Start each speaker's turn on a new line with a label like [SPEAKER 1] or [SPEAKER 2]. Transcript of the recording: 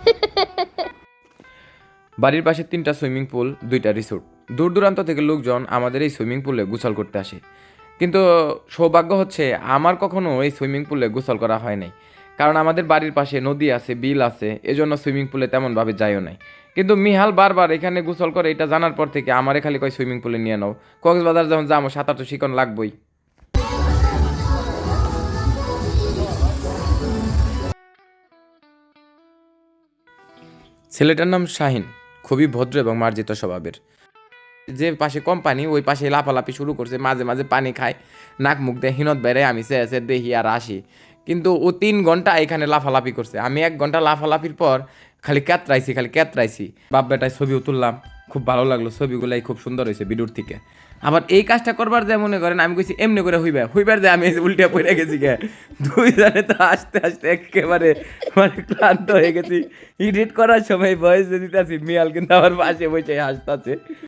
[SPEAKER 1] বাড়ির পাশে তিনটা সুইমিং পুল, দুইটা রিসোর্ট। দূর দূরান্ত থেকে লোকজন আমাদের এই সুইমিং পুলে গোসল করতে আসে। কিন্তু সৌভাগ্য হচ্ছে আমার কখনো এই সুইমিং পুলে গোসল করা হয় নাই। কারণ আমাদের বাড়ির পাশে নদী আছে, বিল আছে, এজন্য সুইমিং পুলে তেমনভাবে যাইও নাই। কিন্তু মিহাল বারবার এখানে গোসল করে, এটা জানার পর থেকে আমারে খালি কয় সুইমিং পুলে নিয়ে নাও। কক্সবাজার যখন যাব সাঁতার তো শিকন লাগবই। ছেলেটার নাম শাহিন। খুবই ভদ্র এবং মার্জিত স্বভাবের। যে পাশে কোম্পানি ওই পাশে লাফালাফি শুরু করছে, মাঝে মাঝে পানি খায়, নাক মুখ দিয়ে, হিনত বেড়ে আমি সে আছে দেখি আর আসি। কিন্তু ও তিন ঘণ্টা এখানে লাফালাফি করছে। আমি এক ঘণ্টা লাফালাফির পর খালি ক্যাতরাইছি খালি ক্যাতরাইছি। বাপ বেটায় ছবিও তুললাম। খুব ভালো লাগল, ছবিগুলাই খুব সুন্দর হয়েছে বিডুর থেকে। আবার এই কাজটা করবার যে মনে করেন, আমি কইছি এমনি করে হইবে, হইবার যে আমি উল্টে পড়ে গেছি গে। দুই জনে তো আস্তে আস্তে একেবারে মানে ক্লান্ত হয়ে গেছি। এডিট করার সময় ভয়েস দিতে আছি মিয়াল কিন্তু আমার পাশে বসে হাসতেছে।